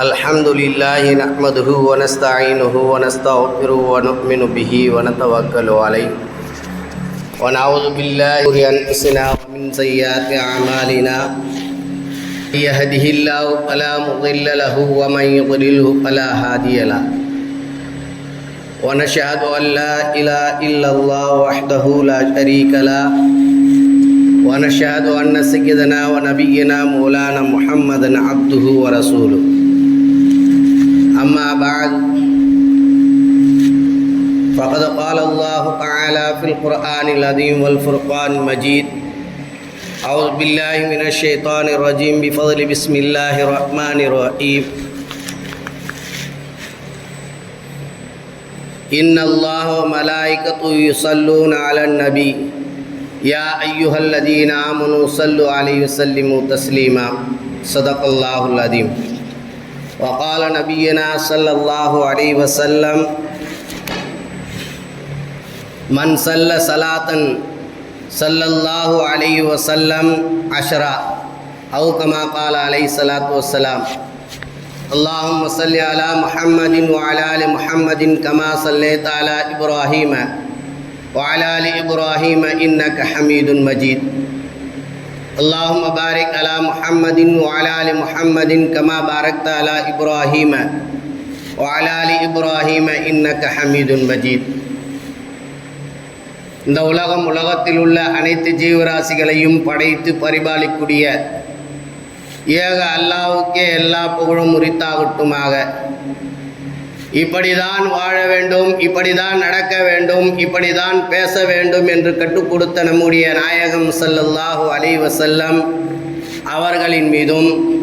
الحمد لله نحمده ونستعينه ونستغفره ونؤمن به ونتوكل عليه. ونعوذ بالله من أنفسنا ومن سيئات أعمالنا. يهده الله فلا مضل له ومن يضلله فلا هادي له. ونشهد أن لا إله إلا الله وحده لا شريك له. ونشهد أن سيدنا ونبينا مولانا محمدا عبده ورسوله. بعد. فقد قال الله تعالى في القرآن العظيم والفرقان المجيد أعوذ بالله من الشيطان الرجيم بفضل بسم الله الرحمن الرحيم. إن الله وملائكته يصلون على النبي. يا أيها الذين آمنوا صلوا عليه وسلموا تسليما. صدق الله العظيم. وقال نبينا صلى الله عليه وسلم من صلى صلاة صلى الله عليه وسلم عشرة أو كما قال عليه الصلاة والسلام اللهم صل على محمد وعلى آل محمد كما صليت على إبراهيم وعلى آل إبراهيم إنك حميد مجيد. اللهم بارك على محمد وعلى آل محمد كما باركت على إبراهيم وعلى آل إبراهيم إنك حميد مجيد இந்த உலகம் உலகத்தில் உள்ள அனைத்து ஜீவராசிகளையும் படைத்து பரிபாலிக்கூடிய ஏக அல்லாவுக்கே எல்லா புகழும் உரித்தாகட்டுமாக இப்படிதான் வாழ வேண்டும் இப்படிதான் நடக்க வேண்டும் இப்படிதான் பேச வேண்டும் என்று கற்றுக் கொடுத்த நம்முடைய நாயகம் சல்லல்லாஹு அலி வசல்லம் அவர்களின் மீதும்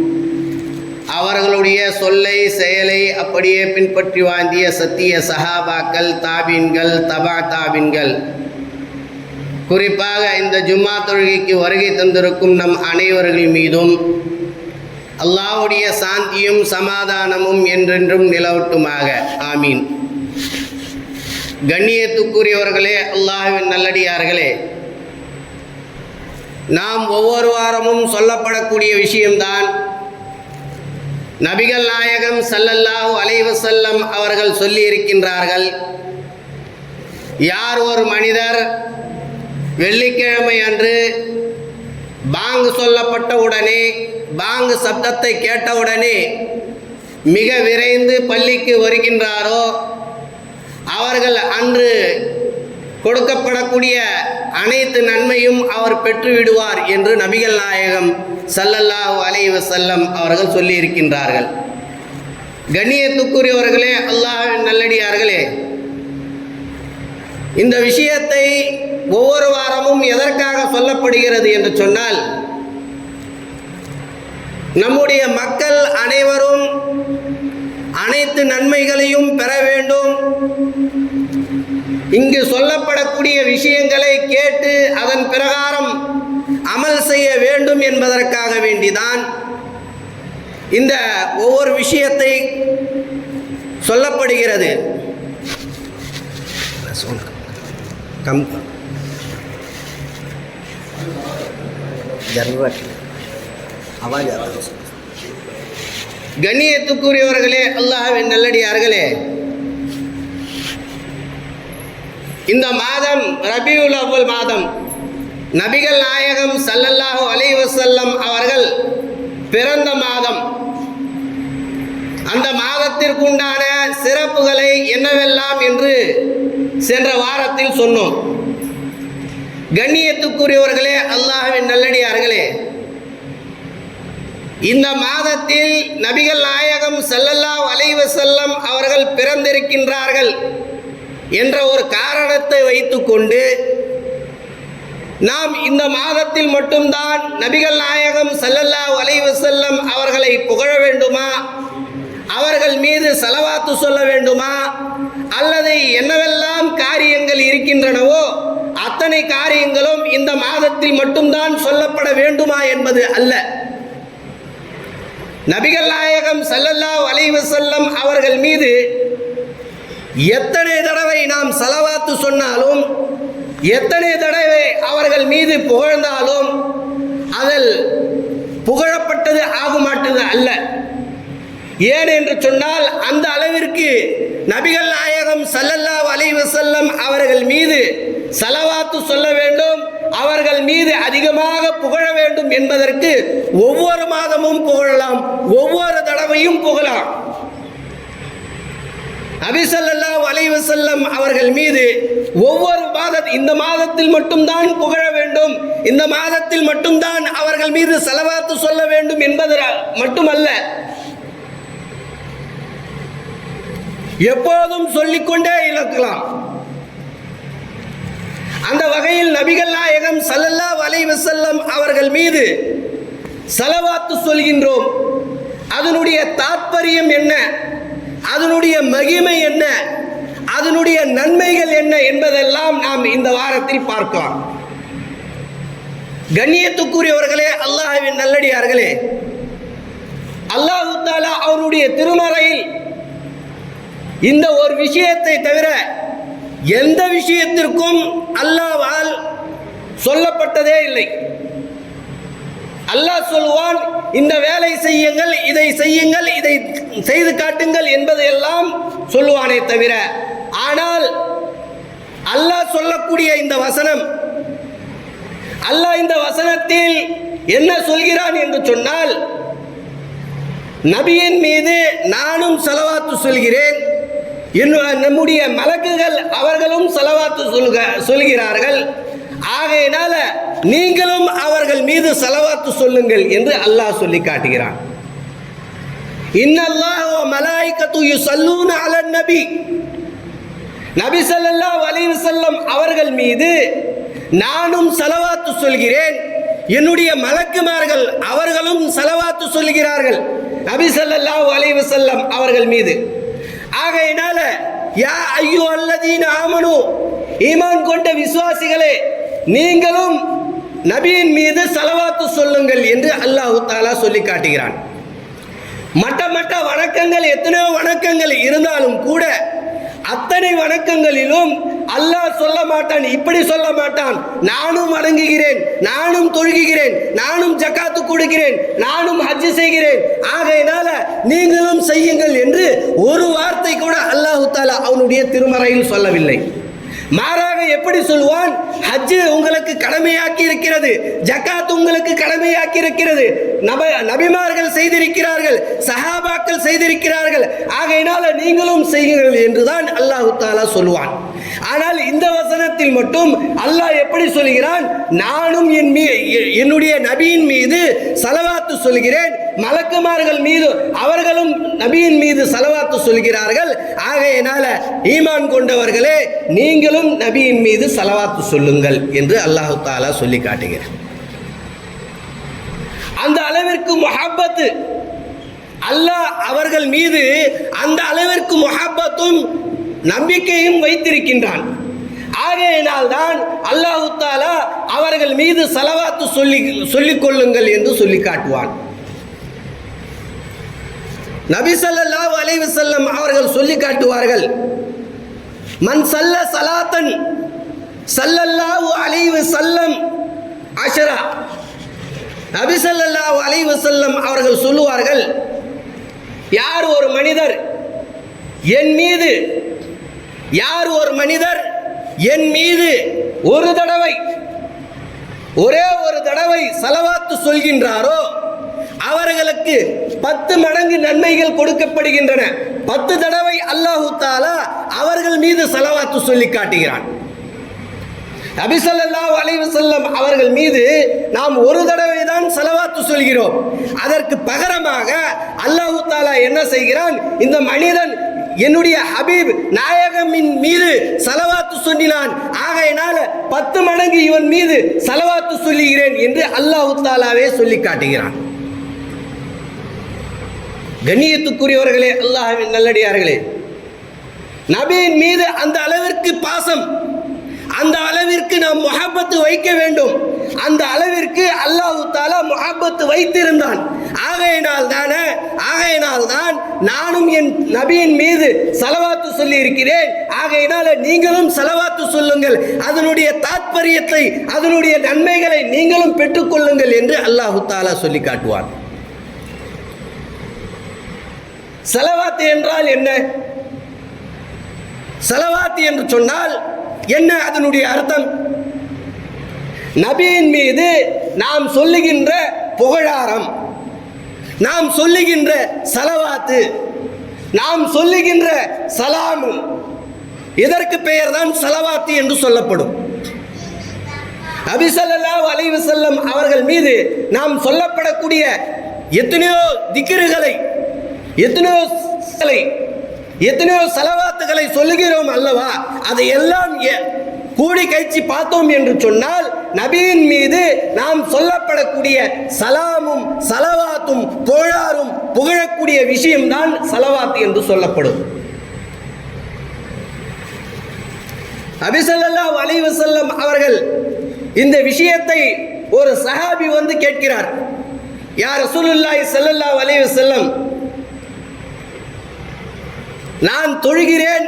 அவர்களுடைய சொல்லை செயலை அப்படியே பின்பற்றி வாங்கிய சத்திய சஹாபாக்கள் தாபீன்கள் தபா தாபீன்கள். குறிப்பாக இந்த ஜும்மா தொழுகைக்கு வருகை தந்திருக்கும் நம் அனைவர்கள் மீதும் அல்லாஹ்வுடைய சாந்தியும் சமாதானமும் என்றென்றும் நிலவட்டுமாக. ஆமீன். கண்ணியத்துக்குரியவர்களே அல்லாஹ்வின் நல்லடியார்களே நாம் ஒவ்வொரு வாரமும் சொல்லப்படக்கூடிய விஷயம்தான் நபிகள் நாயகம் சல்லல்லாஹு அலைவசல்லம் அவர்கள் சொல்லியிருக்கின்றார்கள் யார் ஒரு மனிதர் வெள்ளிக்கிழமை அன்று பாங்கு சொல்லப்பட்ட உடனே பாங்கு சப்தத்தை கேட்டவுடனே மிக விரைந்து பள்ளிக்கு வருகின்றாரோ அவர்கள் அன்று கொடுக்கப்படக்கூடிய அனைத்து நன்மையும் அவர் பெற்றுவிடுவார் என்று நபிகள் நாயகம் ஸல்லல்லாஹு அலைவ செல்லம் அவர்கள் சொல்லியிருக்கின்றார்கள். கண்ணியத்துக்குரியவர்களே அல்லாஹின் நல்லடியார்களே இந்த விஷயத்தை ஒவ்வொரு வாரமும் எதற்காக சொல்லப்படுகிறது என்று சொன்னால் நம்முடைய மக்கள் அனைவரும் அனைத்து நன்மைகளையும் பெற வேண்டும். இங்கு சொல்லப்படக்கூடிய விஷயங்களை கேட்டு அதன் பிரகாரம் அமல் செய்ய வேண்டும் என்பதற்காக வேண்டிதான். இந்த ஒவ்வொரு விஷயத்தை சொல்லப்படுகிறது. கம். ஜர்வட்டி அவாஜ் கண்ணியத்துக்குரியவர்களே அல்லாஹின் நல்லடியார்களே. இந்த மாதம் ரபியுல் அவ்வல் மாதம் நபிகள் நாயகம் சல்லல்லாஹு அலைவசல்லம் அவர்கள் பிறந்த மாதம். அந்த மாதத்திற்குண்டான சிறப்புகளை என்னவெல்லாம் என்று சென்ற வாரத்தில் சொன்னோம். கண்ணியத்துக்குரியவர்களே அல்லாஹின் நல்லடியார்களே இந்த மாதத்தில் நபிகள் நாயகம் செல்லல்லா வலைவு செல்லம் அவர்கள் பிறந்திருக்கின்றார்கள் என்ற ஒரு காரணத்தை வைத்துக்கொண்டு நாம் இந்த மாதத்தில் மட்டும்தான் நபிகள் நாயகம் செல்லல்லா வலைவு செல்லம் அவர்களை புகழ வேண்டுமா? அவர்கள் மீது செலவாத்து சொல்ல வேண்டுமா? அல்லது என்னவெல்லாம் காரியங்கள் இருக்கின்றனவோ அத்தனை காரியங்களும் இந்த மாதத்தில் மட்டும்தான் சொல்லப்பட வேண்டுமா என்பது அல்ல. நபிகள் நாயகம் செல்லல்லா அலைஹி செல்லம் அவர்கள் மீது எத்தனை தடவை நாம் செலவாத்து சொன்னாலும் எத்தனை தடவை அவர்கள் மீது புகழ்ந்தாலும் அதில் புகழப்பட்டது ஆகுமாட்டது அல்ல. ஏன் என்று சொன்னால் அந்த அளவிற்கு நபிகள் நாயகம் சல்லல்லா அலைஹி செல்லம் அவர்கள் மீது செலவாத்து சொல்ல வேண்டும். அவர்கள் மீது அதிகமாக புகழ வேண்டும் என்பதற்கு ஒவ்வொரு மாதமும் புகழலாம் ஒவ்வொரு தடவையும் புகழலாம். நபி வலைவசல்லம் அவர்கள் மீது ஒவ்வொரு மாத இந்த மாதத்தில் மட்டும்தான் புகழ வேண்டும் இந்த மாதத்தில் மட்டும்தான் அவர்கள் மீது செலவாத்து சொல்ல வேண்டும் என்பது மட்டுமல்ல. எப்போதும் சொல்லிக்கொண்டே இருக்கலாம். அந்த வகையில் நபிகள் நாயகம் சல்லல்லா அலைஹி செல்லம் அவர்கள் மீது செலவாத்து சொல்கின்றோம். அதனுடைய தாற்பயம் என்ன? அதனுடைய மகிமை என்ன? அதனுடைய நன்மைகள் என்ன என்பதெல்லாம் நாம் இந்த வாரத்தில் பார்க்கலாம். கண்ணியத்துக்குரியவர்களே அல்லாஹ்வின் நல்லடியார்களே அல்லாஹு தாலா அவருடைய திருமறையில் இந்த ஒரு விஷயத்தை தவிர எந்த விஷயத்திற்கும் அல்லாவால் சொல்லப்பட்டதே இல்லை. அல்லாஹ் சொல்வான் இந்த வேலை செய்யுங்கள் இதை செய்யுங்கள் இதை செய்து காட்டுங்கள் என்பதையெல்லாம் சொல்லுவானே தவிர ஆனால் அல்லாஹ் சொல்லக்கூடிய இந்த வசனம் அல்லாஹ் இந்த வசனத்தில் என்ன சொல்கிறான் என்று சொன்னால் நபியின் மீது நானும் செலவாத்து சொல்கிறேன். இன்னும் நம்முடைய மலக்குகள் அவர்களும் செலவாத்து சொல்க சொல்கிறார்கள். ஆகையினால நீங்களும் அவர்கள் மீது செலவாத்து சொல்லுங்கள் என்று அல்லாஹ் சொல்லி காட்டுகிறான். இன்னல்லாஹ் வ மலாயிகத்து அலன் நபி. நபி ஸல்லல்லாஹு அலைஹி வஸல்லம் அவர்கள் மீது நானும் செலவாத்து சொல்கிறேன். என்னுடைய மலக்குமார்கள் அவர்களும் செலவாத்து சொல்கிறார்கள். நபி ஸல்லல்லாஹு அலைஹி வஸல்லம் அவர்கள் மீது. ஆகையினால யா ஐயோ அல்லதீன் ஆமனு ஈமான் கொண்ட விசுவாசிகளே நீங்களும் நபியின் மீது செலவாத்து சொல்லுங்கள் என்று அல்லாஹு தாலா சொல்லி காட்டுகிறான். மற்ற மட்ட வணக்கங்கள் எத்தனையோ வணக்கங்கள் இருந்தாலும் கூட அத்தனை வணக்கங்களிலும் அல்லாஹ் சொல்ல மாட்டான் இப்படி சொல்ல மாட்டான். நானும் அடங்குகிறேன் நானும் தொழுகிறேன் நானும் ஜக்காத்து கொடுக்கிறேன் நானும் ஹஜ் செய்கிறேன். ஆகையினால நீங்களும் செய்யுங்கள் என்று ஒரு வார்த்தை கூட அல்லாஹு தாலா அவனுடைய திருமறையில் சொல்லவில்லை. மாறாக எப்படி சொல்வான் ஹஜ்ஜு உங்களுக்கு கடமையாக்கி இருக்கிறது ஜக்காத் உங்களுக்கு கடமையாக்கி இருக்கிறது நப நபிமார்கள் செய்திருக்கிறார்கள் சஹாபாக்கள் செய்திருக்கிறார்கள். ஆகையினால நீங்களும் செய்யுங்கள் என்றுதான் அல்லாஹு தாலா சொல்வான் ஆனால் இந்த வசனத்தில் மட்டும் அல்லாஹ் எப்படி சொல்கிறான்? நானும் என் மீ என்னுடைய நபியின் மீது சலவாத்து சொல்கிறேன். மலக்குமார்கள் மீது அவர்களும் நபியின் மீது சலவாத்து சொல்கிறார்கள். ஆகையினால ஈமான் கொண்டவர்களே நீங்களும் நபியின் மீது சலவாத்து சொல்லுங்கள் என்று அல்லாஹு தாலா சொல்லி காட்டுகிறார். அந்த அளவிற்கு முஹப்பத்து அல்லாஹ் அவர்கள் மீது அந்த அளவிற்கு முஹப்பத்தும் நம்பிக்கையும் வைத்திருக்கின்றான். ஆகையினால் தான் அல்லாஹு தாலா அவர்கள் மீது சலவாத்து சொல்லி சொல்லிக் கொள்ளுங்கள் என்று சொல்லி காட்டுவான். நபிசல்லா அலைவு செல்லம் அவர்கள் சொல்லி காட்டுவார்கள் மண் சல்ல சலாத்தன் சல்லல்லாஹு அலைவு செல்லம் அஷரா. நபிசல்லாஹு அலைவு செல்லம் அவர்கள் சொல்லுவார்கள் யார் ஒரு மனிதர் என் மீது யார் ஒரு மனிதர் என் மீது ஒரு தடவை ஒரே ஒரு தடவை செலவாத்து சொல்கின்றாரோ அவர்களுக்கு பத்து மடங்கு நன்மைகள் கொடுக்கப்படுகின்றன. பத்து தடவை அல்லாஹு தாலா அவர்கள் மீது செலவாத்து சொல்லி காட்டுகிறான். நபிசல்லாஹு அலைஹி செல்லம் அவர்கள் மீது நாம் ஒரு தடவை தான் செலவாத்து சொல்கிறோம். அதற்கு பகரமாக அல்லாஹு தாலா என்ன செய்கிறான்? இந்த மனிதன் என்னுடைய ஹபீப் நாயகமின் மீது செலவாத்து சொன்னினான் ஆகையினால பத்து மடங்கு இவன் மீது செலவாத்து சொல்லுகிறேன் என்று அல்லாஹு தாலாவே சொல்லி காட்டுகிறான். கண்ணியத்துக்குரியவர்களே அல்லாஹ்வின் நல்லடியார்களே. நபியின் மீது அந்த அளவிற்கு பாசம் அந்த அளவிற்கு நாம் முகப்பத்து வைக்க வேண்டும். அந்த அளவிற்கு அல்லாஹு தாலா முகப்பத்து வைத்திருந்தான். ஆகையினால் தானே ஆகையினால் தான் நானும் என் நபியின் மீது செலவாத்து சொல்லி இருக்கிறேன் ஆகையினால நீங்களும் செலவாத்து சொல்லுங்கள். அதனுடைய தாத்பரியத்தை அதனுடைய நன்மைகளை நீங்களும் பெற்றுக்கொள்ளுங்கள் என்று அல்லாஹு தாலா சொல்லி காட்டுவான் செலவாத்து என்றால் என்ன? செலவாத்து என்று சொன்னால் என்ன அதனுடைய அர்த்தம்? நபியின் மீது நாம் சொல்லுகின்ற புகழாரம் நாம் சொல்லுகின்ற செலவாத்து நாம் சொல்லுகின்ற சலாமு இதற்கு பெயர்தான் செலவாத்து என்று சொல்லப்படும். அபிசல்லா அலைவு செல்லம் அவர்கள் மீது நாம் சொல்லப்படக்கூடிய எத்தனையோ திக்கிறுகளை எத்தனையோ களை, எத்தனையோ செலவாத்துகளை சொல்லுகிறோம் அல்லவா? அதையெல்லாம் கூடி கைச்சி பார்த்தோம் என்று சொன்னால் நபியின் மீது நாம் சொல்லப்படக்கூடிய சலாமும் சலவாத்தும் புகழாரும் புகழக்கூடிய விஷயம்தான் சலவாத்து என்று சொல்லப்படும். அபிசல்லா அலைஹி வஸல்லம் அவர்கள் இந்த விஷயத்தை ஒரு சஹாபி வந்து கேட்கிறார். யார் ரசூலுல்லாஹி செல்லல்லா அலைஹி செல்லம் நான் தொழுகிறேன்.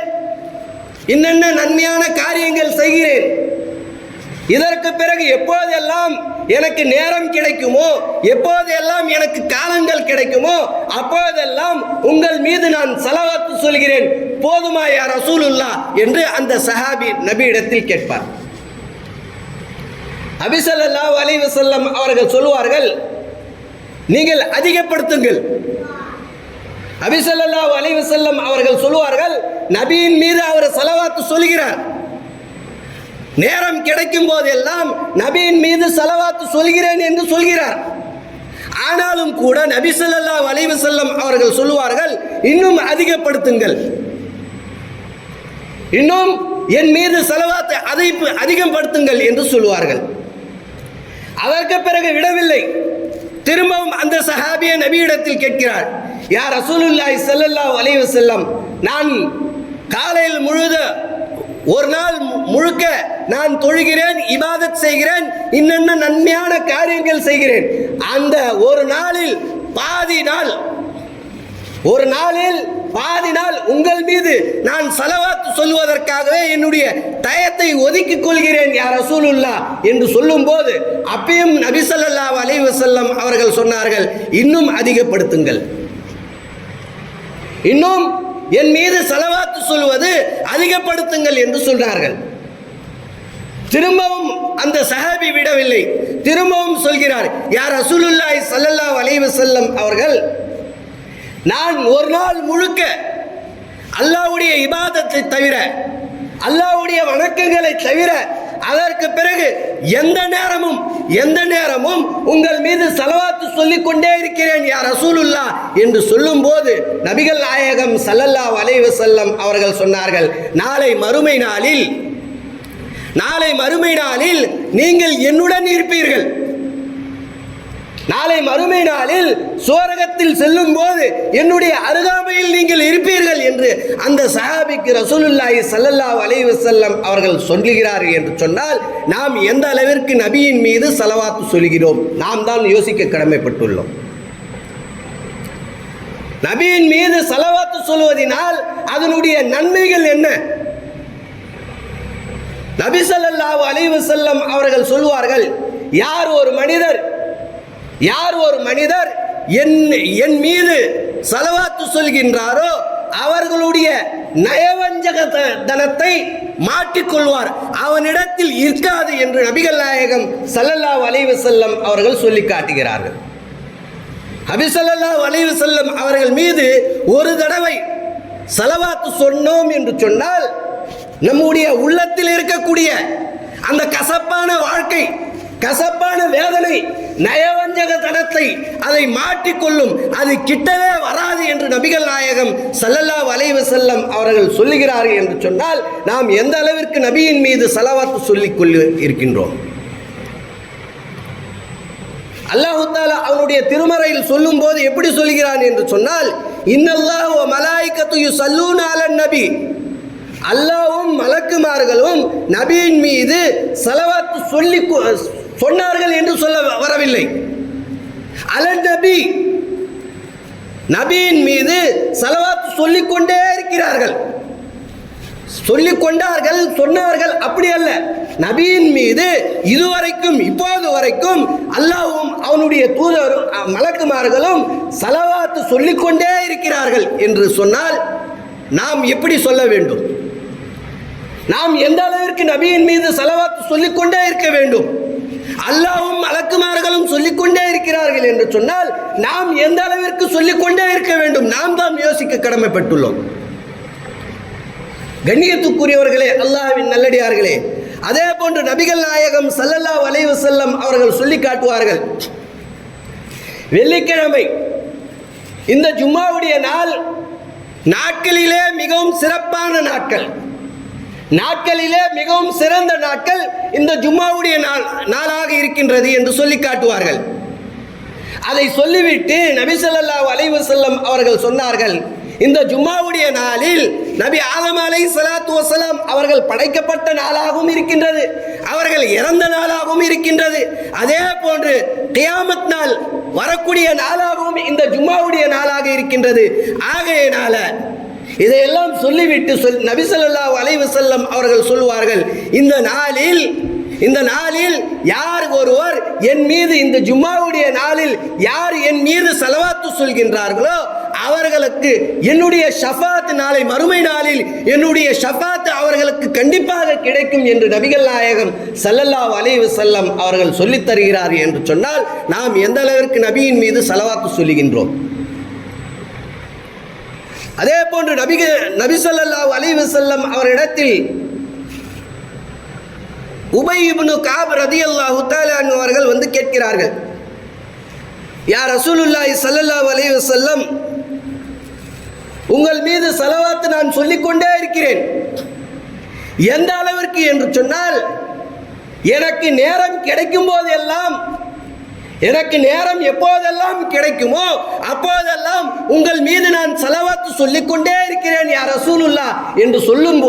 இன்னென்ன நன்மையான காரியங்கள் செய்கிறேன். இதற்கு பிறகு எப்போதெல்லாம் எனக்கு நேரம் கிடைக்குமோ எப்போதெல்லாம் எனக்கு காலங்கள் கிடைக்குமோ அப்போதெல்லாம் உங்கள் மீது நான் செலவாத்து சொல்கிறேன். போதுமாயா ரசூலுல்லா என்று அந்த சஹாபி நபியிடத்தில் கேட்பார். அபிசல்லா அலி வசல்லம் அவர்கள் சொல்லுவார்கள் நீங்கள் அதிகப்படுத்துங்கள். அபிசல்லா அலைவசல்லம் அவர்கள் சொல்லுவார்கள் நபியின் மீது அவர் செலவாத்து சொல்கிறார். நேரம் கிடைக்கும் போதெல்லாம் நபியின் மீது செலவாத்து சொல்கிறேன் என்று சொல்கிறார். ஆனாலும் கூட நபி வளைவு செல்லம் அவர்கள் சொல்லுவார்கள் இன்னும் அதிகப்படுத்துங்கள். இன்னும் என் மீது செலவாத்தை அதை அதிகப்படுத்துங்கள் என்று சொல்லுவார்கள். அதற்கு பிறகு விடவில்லை. திரும்பவும் அந்த சஹாபிய நபியிடத்தில் கேட்கிறார் யார் ரசூலுல்லாய் செல்லல்லா வலைவு செல்லம் நான் காலையில் முழுத ஒரு நாள் முழுக்க நான் தொழுகிறேன் இபாதத் செய்கிறேன் இன்னென்ன நன்மையான காரியங்கள் செய்கிறேன். அந்த ஒரு நாளில் பாதி நாள் ஒரு நாளில் பாதி நாள் உங்கள் மீது நான் செலவாத்து சொல்வதற்காகவே என்னுடைய டயத்தை ஒதுக்கிக் கொள்கிறேன் யார் ரசூலுல்லா என்று சொல்லும்போது அப்பயும் நபி அலைவசல்லம் அவர்கள் சொன்னார்கள் இன்னும் அதிகப்படுத்துங்கள். இன்னும் என் மீது செலவாத்து சொல்வது அதிகப்படுத்துங்கள் என்று சொல்றார்கள். திரும்பவும் அந்த சஹாபி விடவில்லை. திரும்பவும் சொல்கிறார் யார் அசுலுல்லாய் சல்லல்லா வலைவு செல்லம் அவர்கள் நான் ஒரு நாள் முழுக்க அல்லாவுடைய இபாதத்தை தவிர அல்லாஹ்வுடைய வணக்கங்களை தவிர அதற்கு பிறகு எந்த நேரமும் எந்த நேரமும் உங்கள் மீது செலவாத்து சொல்லிக் கொண்டே இருக்கிறேன் யார் ரசூலுல்லா என்று சொல்லும்போது நபிகள் நாயகம் சல்லல்லா அலைஹி செல்லம் அவர்கள் சொன்னார்கள் நாளை மறுமை நாளில் நாளை மறுமை நாளில் நீங்கள் என்னுடன் இருப்பீர்கள். நாளை மறுமை நாளில் சோரகத்தில் செல்லும் போது என்னுடைய அருகாமையில் நீங்கள் இருப்பீர்கள் என்று அந்த சஹாபிக்கு ரசூலுல்லாஹி சல்லல்லா அலைவு செல்லம் அவர்கள் சொல்லுகிறார்கள் என்று சொன்னால் நாம் எந்த அளவிற்கு நபியின் மீது செலவாத்து சொல்கிறோம்? நாம் தான் யோசிக்க கடமைப்பட்டுள்ளோம். நபியின் மீது செலவாத்து சொல்வதனால் அதனுடைய நன்மைகள் என்ன? நபி ஸல்லல்லாஹு அலைவு செல்லம் அவர்கள் சொல்வார்கள் யார் ஒரு மனிதர் யார் ஒரு மனிதர் என் என் மீது செலவாத்து சொல்கின்றாரோ அவர்களுடைய நயவஞ்சக தனத்தை மாட்டிக்கொள்வார். அவனிடத்தில் இருக்காது என்று நபிகள் நாயகம் சல்லல்லா வலைவு செல்லம் அவர்கள் சொல்லி காட்டுகிறார்கள். அபிசல்லா வலைவு செல்லம் அவர்கள் மீது ஒரு தடவை செலவாத்து சொன்னோம் என்று சொன்னால் நம்முடைய உள்ளத்தில் இருக்கக்கூடிய அந்த கசப்பான வாழ்க்கை கசப்பான வேதனை நயவஞ்சக தனத்தை அதை மாட்டிக்கொள்ளும் அது கிட்டவே வராது என்று நபிகள் நாயகம் சல்லல்லா வலைவு செல்லம் அவர்கள் சொல்லுகிறார்கள் என்று சொன்னால் நாம் எந்த அளவிற்கு நபியின் மீது செலவாத்து சொல்லிக் கொள்ள இருக்கின்றோம்? அல்லாஹால அவனுடைய திருமறையில் சொல்லும்போது எப்படி சொல்கிறான் என்று சொன்னால் இன்னல்லாஹ் வ சல்லூன் யுஸல்லூன அலன் நபி. அல்லாவும் மலக்குமார்களும் நபியின் மீது செலவாத்து சொல்லி கொ- சொன்னார்கள் என்று சொல்ல வரவில்லை. அலன் நபி நபியின் மீது செலவாத்து சொல்லிக் கொண்டே இருக்கிறார்கள். சொல்லிக் கொண்டார்கள் சொன்னார்கள் அப்படி அல்ல. நபியின் மீது இதுவரைக்கும் இப்போது வரைக்கும் அல்லாஹ்வும் அவனுடைய தூதரும் மலக்குமார்களும் சலவாத்து சொல்லிக்கொண்டே இருக்கிறார்கள் என்று சொன்னால் நாம் எப்படி சொல்ல வேண்டும்? நாம் எந்த அளவிற்கு நபியின் மீது சலவாத்து சொல்லிக்கொண்டே இருக்க வேண்டும்? அல்லாவும் மலக்குமார்களும் சொல்லிக்கொண்டே இருக்கிறார்கள் என்று சொன்னால் நாம் எந்த அளவிற்கு சொல்லிக்கொண்டே இருக்க வேண்டும்? நாம் தான் யோசிக்க கடமைப்பட்டுள்ளோம். கண்ணியத்துக்குரியவர்களே அல்லாஹ்வின் நல்லடியார்களே அதே போன்று நபிகள் நாயகம் சல்லல்லா வலைவு செல்லம் அவர்கள் சொல்லி காட்டுவார்கள். வெள்ளிக்கிழமை இந்த ஜும்மாவுடைய நாள் நாட்களிலே மிகவும் சிறப்பான நாட்கள். நாட்களிலே மிகவும் சிறந்த நாட்கள் இந்த ஜும்மாவுடைய நாள் நாளாக இருக்கின்றது என்று சொல்லி காட்டுவார்கள். அதை சொல்லிவிட்டு நபி அலைவு செல்லம் அவர்கள் சொன்னார்கள் இந்த ஜும்மாவுடைய நாளில் நபி ஆலம் அலை சலாத்து வசலாம் அவர்கள் படைக்கப்பட்ட நாளாகவும் இருக்கின்றது அவர்கள் இறந்த நாளாகவும் இருக்கின்றது. அதே போன்று கியாமத் நாள் வரக்கூடிய நாளாகவும் இந்த ஜும்மாவுடைய நாளாக இருக்கின்றது. ஆகையினால இதையெல்லாம் சொல்லிவிட்டு சொல் நபி ஸல்லல்லாஹு அலைஹி அவர்கள் சொல்வார்கள் இந்த நாளில் இந்த நாளில் யார் ஒருவர் என் மீது இந்த ஜும்மாவுடைய நாளில் யார் என் மீது செலவாத்து சொல்கின்றார்களோ அவர்களுக்கு என்னுடைய ஷஃபாத் நாளை மறுமை நாளில் என்னுடைய ஷஃபாத் அவர்களுக்கு கண்டிப்பாக கிடைக்கும் என்று நபிகள் நாயகம் சல்லல்லா அலைவு செல்லம் அவர்கள் சொல்லித் தருகிறார் என்று சொன்னால் நாம் எந்த அளவிற்கு நபியின் மீது செலவாத்து சொல்லுகின்றோம்? அதே போன்று நபிக நபி ஸல்லல்லாஹு அலைஹி செல்லம் அவரிடத்தில் உபயிபுனு காப் ரதியல்லாஹு தஆலா அவர்கள் வந்து கேட்கிறார்கள். யார் ரசூலுல்லாஹி சல்லல்லா அலைஹி செல்லம் உங்கள் மீது செலவாத்து நான் சொல்லிக்கொண்டே இருக்கிறேன். எந்த அளவிற்கு என்று சொன்னால் எனக்கு நேரம் கிடைக்கும் போதெல்லாம் எனக்கு நேரம் எப்போதெல்லாம் கிடைக்குமோ அப்போதெல்லாம் உங்கள் மீது நான் செலவாத்து சொல்லிக்கொண்டே இருக்கிறேன் யார் ரசூலுல்லா என்று சொல்லும்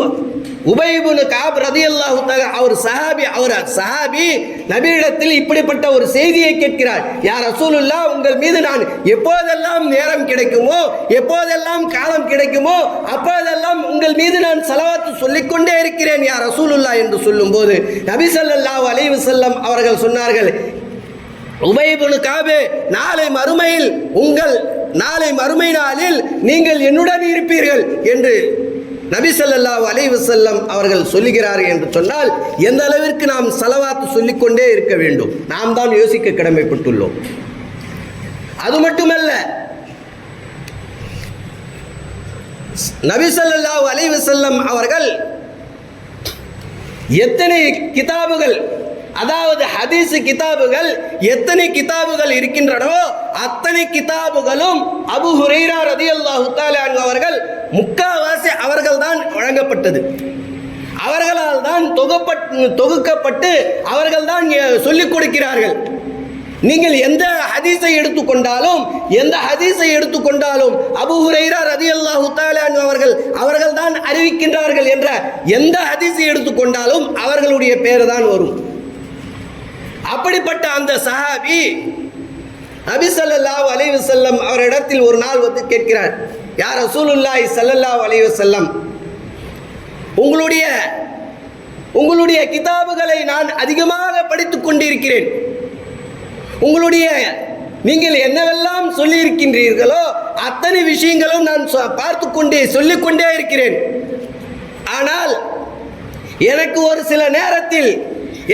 உபயபுனு காப் ரதி அல்லாஹு அவர் சஹாபி அவர் சஹாபி நபியிடத்தில் இப்படிப்பட்ட ஒரு செய்தியை கேட்கிறார். யார் ரசூலுல்லா உங்கள் மீது நான் எப்போதெல்லாம் நேரம் கிடைக்குமோ எப்போதெல்லாம் காலம் கிடைக்குமோ அப்போதெல்லாம் உங்கள் மீது நான் செலவாத்து சொல்லிக்கொண்டே இருக்கிறேன் யார் ரசூலுல்லா என்று சொல்லும்போது நபி சல்லாஹ் அலைஹி செல்லம் அவர்கள் சொன்னார்கள் உபைபுனு காபே நாளை மறுமையில் உங்கள் நாளை மறுமை நாளில் நீங்கள் என்னுடன் இருப்பீர்கள் என்று நபி ஸல்லல்லாஹு அலைஹி அவர்கள் சொல்லுகிறார்கள் என்று சொன்னால் எந்த அளவிற்கு நாம் செலவாத்து சொல்லிக்கொண்டே இருக்க வேண்டும்? நாம் தான் யோசிக்க கடமைப்பட்டுள்ளோம். அது மட்டுமல்ல நபி அலைவு செல்லம் அவர்கள் எத்தனை கிதாபுகள் அதாவது ஹதீஸ் கிதாபுகள் எத்தனை கிதாபுகள் இருக்கின்றனவோ அத்தனை கிதாபுகளும் அபு ஹுரைரா ரதி அல்லாஹு அவர்கள் முக்காவாசி அவர்கள் தான் வழங்கப்பட்டது. அவர்களால் தான் தொகுப்பட்டு தொகுக்கப்பட்டு அவர்கள் தான் சொல்லிக் கொடுக்கிறார்கள். நீங்கள் எந்த ஹதீஸை எடுத்துக்கொண்டாலும் எந்த ஹதீஸை எடுத்துக்கொண்டாலும் அபு ஹுரைரா ரதி அல்லாஹு அவர்கள் அவர்கள் தான் அறிவிக்கின்றார்கள் என்ற எந்த ஹதீஸை எடுத்துக்கொண்டாலும் அவர்களுடைய பேர் தான் வரும். அப்படிப்பட்ட அந்த சஹாபி நபிசல்லாஹ் ஸல்லல்லாஹு செல்லம் அவரிடத்தில் ஒரு நாள் வந்து கேட்கிறார் யார் ரசூலுல்லாய் சல்லல்லா அலைஹி செல்லம் உங்களுடைய உங்களுடைய கிதாபுகளை நான் அதிகமாக படித்துக் கொண்டிருக்கிறேன். உங்களுடைய நீங்கள் என்னவெல்லாம் சொல்லியிருக்கின்றீர்களோ அத்தனை விஷயங்களும் நான் சொ- பார்த்து கொண்டே சொல்லிக்கொண்டே இருக்கிறேன். ஆனால் எனக்கு ஒரு சில நேரத்தில்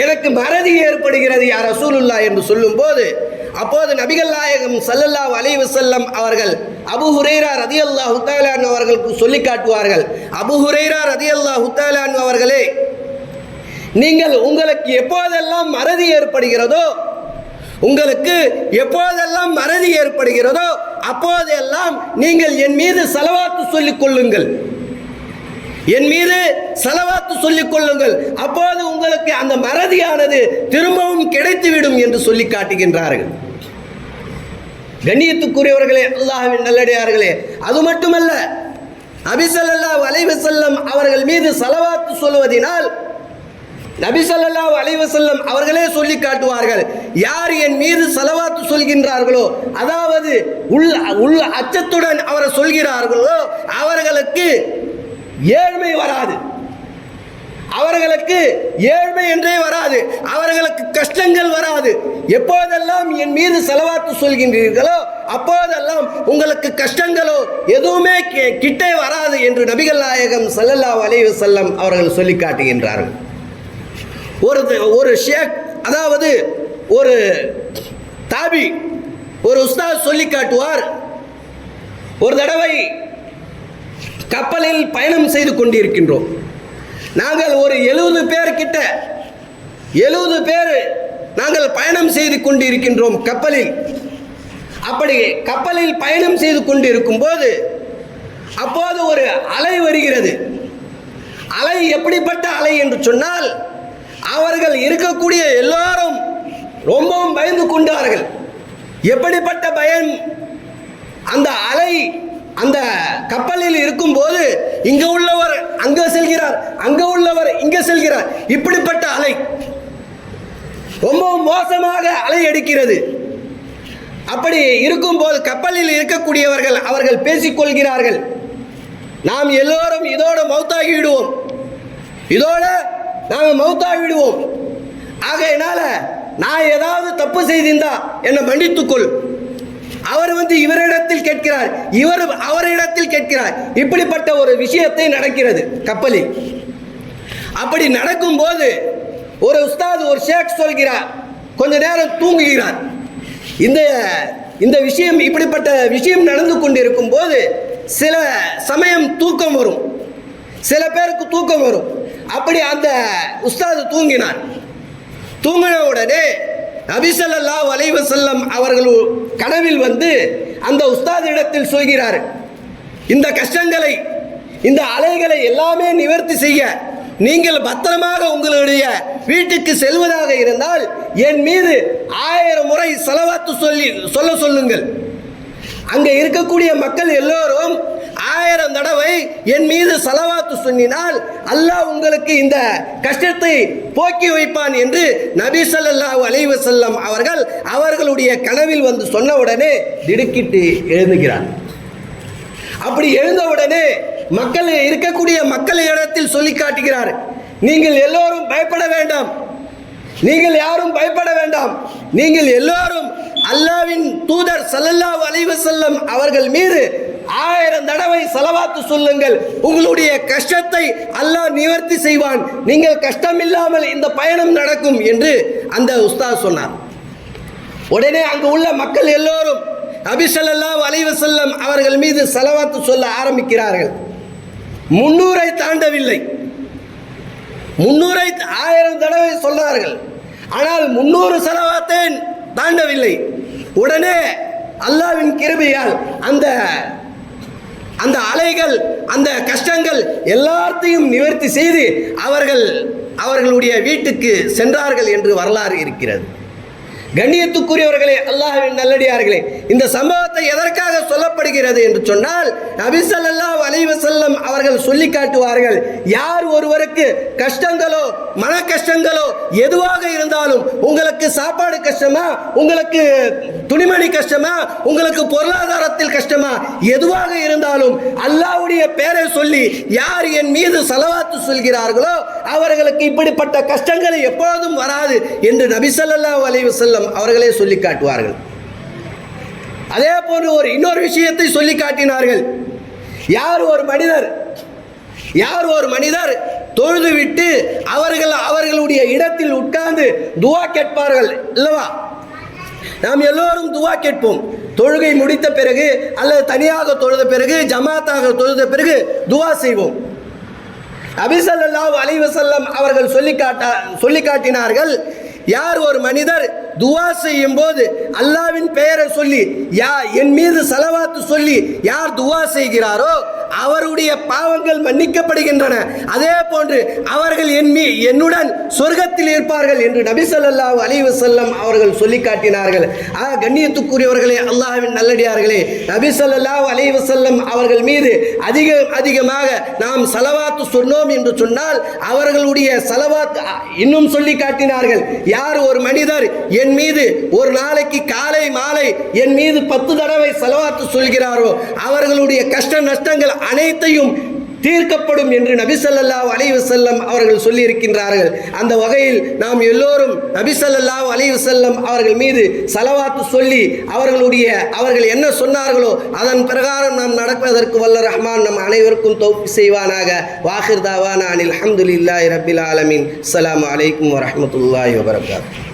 எனக்கு மறதி ஏற்படுகிறது யார் ரசூலுல்லா என்று சொல்லும்போது அப்போது நபிகள் நாயகம் ஸல்லல்லாஹு அலைஹி வஸல்லம் அவர்கள் அபு ஹுரேரா ரதி அல்லா ஹுத்தாலான் அவர்களுக்கு சொல்லி காட்டுவார்கள். அபு ஹுரேரா ரதி அல்லா ஹுத்தாலான் அவர்களே நீங்கள் உங்களுக்கு எப்போதெல்லாம் மறதி ஏற்படுகிறதோ உங்களுக்கு எப்போதெல்லாம் மறதி ஏற்படுகிறதோ அப்போதெல்லாம் நீங்கள் என் மீது செலவாத்து சொல்லிக் கொள்ளுங்கள். என் மீது செலவாத்து சொல்லிக் கொள்ளுங்கள். அப்போது உங்களுக்கு அந்த மறதியானது திரும்பவும் கிடைத்துவிடும் என்று சொல்லி காட்டுகின்றார்கள். கண்ணியத்துக்குரியவர்களே அல்லாஹின் நல்லடியார்களே அது மட்டுமல்ல நபிசல்லாஹு அலைஹி செல்லம் அவர்கள் மீது செலவாத்து சொல்வதனால் நபிசல்லா ஸல்லல்லாஹு செல்லம் அவர்களே சொல்லி காட்டுவார்கள் யார் என் மீது செலவாத்து சொல்கின்றார்களோ அதாவது உள் உள்ள அச்சத்துடன் அவரை சொல்கிறார்களோ அவர்களுக்கு ஏழ்மை வராது. அவர்களுக்கு ஏழ்மை என்றே வராது. அவர்களுக்கு கஷ்டங்கள் வராது. எப்போதெல்லாம் என் மீது செலவாத்து சொல்கின்றீர்களோ அப்போதெல்லாம் உங்களுக்கு கஷ்டங்களோ எதுவுமே கிட்டே வராது என்று நபிகள் நாயகம் சல்லல்லா அலைவு செல்லம் அவர்கள் சொல்லி காட்டுகின்றார்கள். ஒரு ஒரு ஷேக் அதாவது ஒரு தாபி ஒரு உஸ்தாத் சொல்லி காட்டுவார். ஒரு தடவை கப்பலில் பயணம் செய்து கொண்டிருக்கின்றோம். நாங்கள் ஒரு எழுபது பேர் கிட்ட எழுபது பேர் நாங்கள் பயணம் செய்து கொண்டிருக்கின்றோம் கப்பலில். அப்படி கப்பலில் பயணம் செய்து கொண்டிருக்கும் போது அப்போது ஒரு அலை வருகிறது. அலை எப்படிப்பட்ட அலை என்று சொன்னால் அவர்கள் இருக்கக்கூடிய எல்லாரும் ரொம்பவும் பயந்து கொண்டார்கள். எப்படிப்பட்ட பயம்? அந்த அலை அந்த கப்பலில் இருக்கும்போது இங்க உள்ளவர் அங்க செல்கிறார் அங்க உள்ளவர் இங்க செல்கிறார். இப்படிப்பட்ட அலை ரொம்ப மோசமாக அலை அடிக்கிறது அப்படி இருக்கும்போது கப்பலில் இருக்கக்கூடியவர்கள் அவர்கள் பேசிக்கொள்கிறார்கள். நாம் எல்லோரும் இதோட மௌத்தாகி விடுவோம் இதோட நாம் மௌத்தாகி விடுவோம் ஆகையினால நான் ஏதாவது தப்பு செய்திருந்தா என்னை மன்னித்துக்கொள். அவர் வந்து இவரிடத்தில் கேட்கிறார். இவர் அவரிடத்தில் கேட்கிறார். இப்படிப்பட்ட ஒரு விஷயத்தை நடக்கிறது. கப்பலில் அப்படி நடக்கும்போது ஒரு உஸ்தாது ஒரு ஷேக் சொல்கிறார். கொஞ்ச நேரம் தூங்குகிறார். இந்த இந்த விஷயம் இப்படிப்பட்ட விஷயம் நடந்து கொண்டிருக்கும் போது சில சமயம் தூக்கம் வரும். சில பேருக்கு தூக்கம் வரும். அப்படி அந்த உஸ்தாது தூங்கினார். தூங்கின உடனே நபிசல்லா வலைவசல்லம் அவர்கள் கனவில் வந்து அந்த உஸ்தாதிடத்தில் சொல்கிறார் இந்த கஷ்டங்களை இந்த அலைகளை எல்லாமே நிவர்த்தி செய்ய நீங்கள் பத்திரமாக உங்களுடைய வீட்டுக்கு செல்வதாக இருந்தால் என் மீது ஆயிரம் முறை செலவாத்து சொல்லி சொல்ல சொல்லுங்கள். அங்கே இருக்கக்கூடிய மக்கள் எல்லோரும் ஆயிரம் என் மீது செலவாத்து சொன்னினால் அல்லாஹ் உங்களுக்கு இந்த கஷ்டத்தை போக்கி வைப்பான் என்று நபி சல்லாஹூ அலைஹி செல்லம் அவர்கள் அவர்களுடைய கனவில் வந்து சொன்ன உடனே திடுக்கிட்டு எழுந்துகிறார். அப்படி எழுந்தவுடனே மக்கள் இருக்கக்கூடிய மக்கள் இடத்தில் சொல்லி காட்டுகிறார். நீங்கள் எல்லோரும் பயப்பட வேண்டாம். நீங்கள் யாரும் பயப்பட வேண்டாம். நீங்கள் எல்லோரும் அல்லாவின் தூதர் சல்லல்லா அலைவு செல்லம் அவர்கள் மீது ஆயிரம் தடவை செலவாத்து சொல்லுங்கள். உங்களுடைய கஷ்டத்தை அல்லாஹ் நிவர்த்தி செய்வான். நீங்கள் கஷ்டமில்லாமல் இந்த பயணம் நடக்கும் என்று அந்த உஸ்தா சொன்னார். உடனே அங்கு உள்ள மக்கள் எல்லோரும் நபி அலைவு செல்லம் அவர்கள் மீது செலவாத்து சொல்ல ஆரம்பிக்கிறார்கள். முன்னூரை தாண்டவில்லை. முன்னூரை ஆயிரம் தடவை சொல்றார்கள். ஆனால் முன்னூறு செலவாத்தை தாண்டவில்லை. உடனே அல்லாவின் கிருபையால் அந்த அந்த அலைகள் அந்த கஷ்டங்கள் எல்லாத்தையும் நிவர்த்தி செய்து அவர்கள் அவர்களுடைய வீட்டுக்கு சென்றார்கள் என்று வரலாறு இருக்கிறது. கண்ணியத்துக்குரியவர்களே அல்லாஹின் நல்லடியார்களே இந்த சம்பவத்தை எதற்காக சொல்லப்படுகிறது என்று சொன்னால் நபிசல்லா அலைவசல்லம் அவர்கள் சொல்லி காட்டுவார்கள் யார் ஒருவருக்கு கஷ்டங்களோ மன கஷ்டங்களோ எதுவாக இருந்தாலும் உங்களுக்கு சாப்பாடு கஷ்டமா உங்களுக்கு துணிமணி கஷ்டமா உங்களுக்கு பொருளாதாரத்தில் கஷ்டமா எதுவாக இருந்தாலும் அல்லாஹ்வுடைய பெயரை சொல்லி யார் என் மீது செலவாத்து சொல்கிறார்களோ அவர்களுக்கு இப்படிப்பட்ட கஷ்டங்கள் எப்போதும் வராது என்று நபிசல்லா அலைவசல்லம் மூலம் அவர்களே சொல்லி காட்டுவார்கள். அதே போன்று ஒரு இன்னொரு விஷயத்தை சொல்லி காட்டினார்கள். யார் ஒரு மனிதர்? யார் ஒரு மனிதர் தொழுது விட்டு அவர்கள் அவர்களுடைய இடத்தில் உட்கார்ந்து துவா கேட்பார்கள் இல்லவா நாம் எல்லோரும் துவா கேட்போம். தொழுகை முடித்த பிறகு அல்லது தனியாக தொழுத பிறகு ஜமாத்தாக தொழுத பிறகு துவா செய்வோம். அபிசல்லாஹு அலைஹி அவர்கள் சொல்லி காட்டா சொல்லி காட்டினார்கள் யார் ஒரு மனிதர் துவா செய்யும் போது அல்லாவின் பெயரை சொல்லி யா என் மீது செலவாத்து சொல்லி யார் துவா செய்கிறாரோ அவருடைய பாவங்கள் மன்னிக்கப்படுகின்றன. அதே போன்று அவர்கள் என் மீ என்னுடன் சொர்க்கத்தில் இருப்பார்கள் என்று நபி ஸல்லல்லாஹு செல்லம் அவர்கள் சொல்லி காட்டினார்கள். ஆ கண்ணியத்துக்குரியவர்களே அல்லாஹ்வின் நல்லடியார்களே நபி ஸல்லல்லாஹு செல்லம் அவர்கள் மீது அதிக அதிகமாக நாம் செலவாத்து சொன்னோம் என்று சொன்னால் அவர்களுடைய செலவாத்து இன்னும் சொல்லி காட்டினார்கள். யார் ஒரு மனிதர் என் என் மீது ஒரு நாளைக்கு காலை மாலை என் மீது பத்து தடவை செலவாத்து சொல்கிறாரோ அவர்களுடைய கஷ்ட நஷ்டங்கள் அனைத்தையும் தீர்க்கப்படும் என்று நபிசல்லாஹ் ஸல்லல்லாஹு அலைஹி அவர்கள் சொல்லியிருக்கின்றார்கள். அந்த வகையில் நாம் எல்லோரும் நபிசல்லாஹ் ஸல்லல்லாஹு அலைஹி அவர்கள் மீது செலவாத்து சொல்லி அவர்களுடைய அவர்கள் என்ன சொன்னார்களோ அதன் பிரகாரம் நாம் நடப்பதற்கு வல்ல ரஹ்மான் நம் அனைவருக்கும் தௌஃபி செய்வானாக. வாஹிர் தாவானா அனில் அஹமதுல்லாஹி ரபில் ஆலமின். அலாம் அலைக்கும் வரமத்துல்லாஹி வபரகாத்துஹு